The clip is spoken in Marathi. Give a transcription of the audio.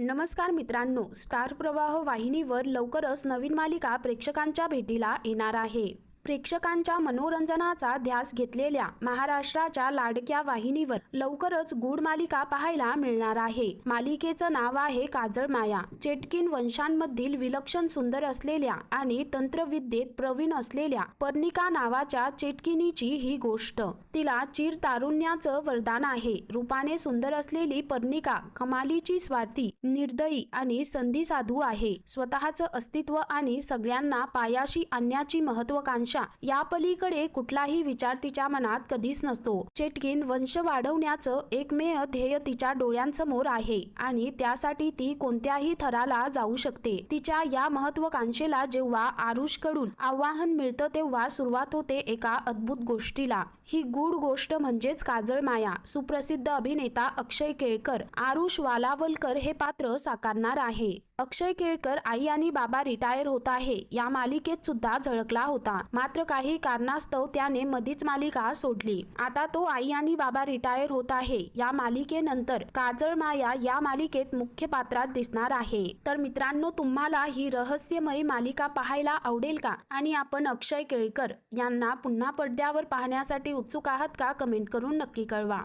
नमस्कार मित्रांनो स्टार प्रवाह वाहिनीवर लवकरच नवीन मालिका प्रेक्षकांच्या भेटीला येणार आहे. प्रेक्षकांच्या मनोरंजनाचा ध्यास घेतलेल्या महाराष्ट्राच्या लाडक्या वाहिनीवर लवकरच गूढ मालिका पाहायला मिळणार आहे. मालिकेचं नाव आहे काजळ माया. चेटकिन वंशांमधील विलक्षण सुंदर असलेल्या आणि तंत्रविद्येत प्रवीण असलेल्या पर्णिका नावाच्या चेटकिनीची ही गोष्ट. तिला चिर तारुण्याचं वरदान आहे. रूपाने सुंदर असलेली पर्णिका कमालीची स्वार्थी निर्दयी आणि संधी साधू आहे. स्वतःचं अस्तित्व आणि सगळ्यांना पायाशी आणण्याची महत्वाकांक्षा या पलीकडे कुठलाही विचार तिच्या मनात कधीच नसतो. चेटकिन वंश वाढवण्याचं एकमेव ध्येय तिच्या डोळ्यांसमोर आहे आणि त्यासाठी ती कोणत्याही थराला जाऊ शकते. तिच्या या महत्वाकांक्षेला जेव्हा आरुषकडून आव्हान मिळतं तेव्हा सुरुवात होते एका अद्भुत गोष्टीला. ही गूढ गोष्ट म्हणजेच काजळ माया. सुप्रसिद्ध अभिनेता अक्षय केळकर आरुष वालावलकर हे पात्र साकारणार आहे. अक्षय केळकर आई आणि बाबा रिटायर होत आहे. या मालिकेत सुद्धा झळकला होता. मात्र काही कारणास्तव त्याने मधीच मालिका सोडली. आता तो आई आणि बाबा रिटायर होत आहे. या मालिकेनंतर काजळ माया या मालिकेत मुख्य पात्रात दिसणार आहे. तर मित्रांनो तुम्हाला ही रहस्यमय मालिका पाहायला आवडेल का? आणि आपण अक्षय केळकर यांना पुन्हा पडद्यावर पाहण्यासाठी उत्सुक आहात का? कमेंट करून नक्की कळवा.